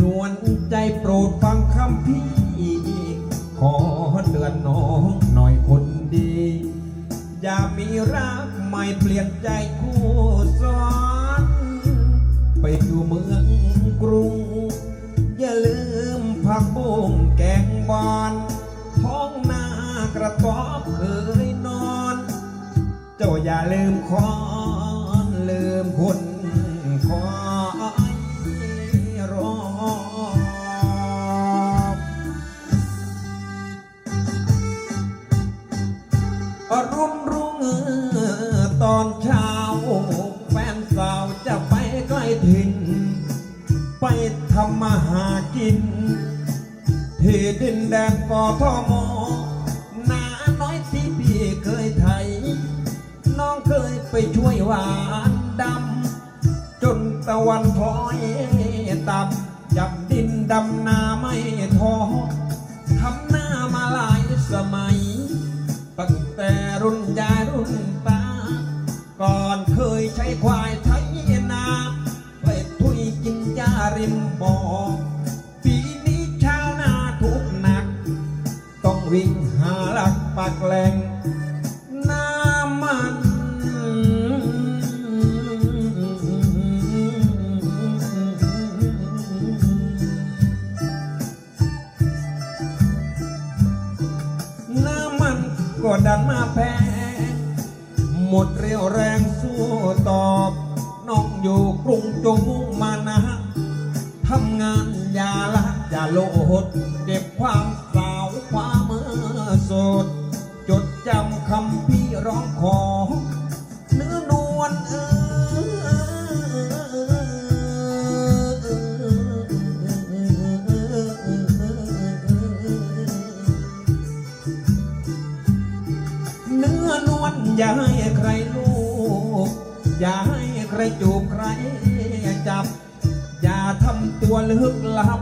นวลใจโปรดฟังคำพี่ ขอเตือนน้องหน่อยคนดี อย่ามีรักไม่เปลี่ยนใจคู่ซ้อน ไปอยู่เมืองกรุง อย่าลืมผักบุ้งแกงบอนท้องนากระต๊อบเคยนอน เจ้าอย่าลืมคอนลืมคน รุณรุ่งตอนเช้า แฟนสาวจะไปใกล้ถิ่น ไปทำมาหากิน ที่ดินแดนกอทมนาน้อยที่พี่เคยไถ น้องเคยไปช่วยหวานดำ จนตะวันถอยต่ำจับดินดำนาไม่ท้อทำหน้ามาหลายสมัยตั้งแต่ รุ่นยายรุ่นตา ก่อนเคยใช้ควายไถนาไปทุยกินยาริมบ่อปีนี้ชาวนาทุกหนัก ต้องวิ่งหาหลักปักแหล่ง ก็ดันมาแพ้ หมดเรี่ยวแรงสู้ตอบน้องอยู่กรุงจงมุ่งมานะทำงานอย่าละอย่าโลดเก็บความสาวความเมื่อสด จดจำคำพี่ร้องขอ นื้อนอย่าให้ใครลูกอย่าให้ใครจูบใครจับ อย่าทำตัวลึกลับ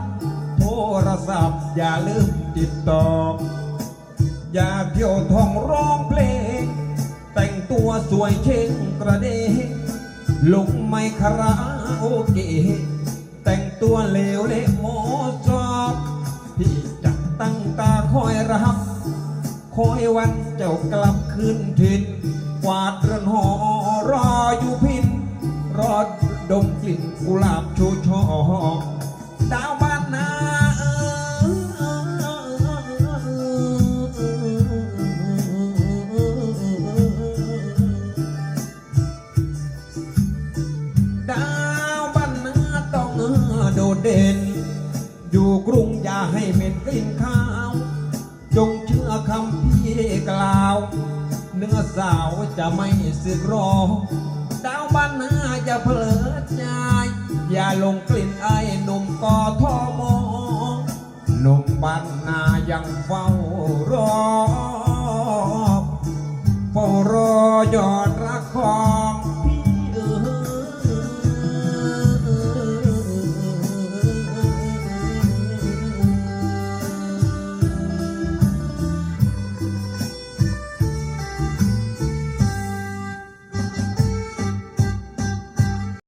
โทรศัพท์อย่าลืมติดต่อ อย่าเที่ยวท่องร้องเพลง แต่งตัวสวยเช่งกระเดงลงไม่คาราโอเกะแต่งตัวเลวเละโมชอบที่จะตั้งตาคอยรับ คอยวันเจ้ากลับคืนถิ่นกวาดเรือนหอรออยู่พิน รอดมกลิ่นกุหลาบชูช่อดาวบ้านนา เนื้อสาวจะไม่สึกรอ ดาวบ้านนาจะเพลิดใจอย่าลงกลิ่นไอ้หนุ่มกอทอมองหนุ่มบ้านนายังเฝ้ารอเฝ้ารอยอ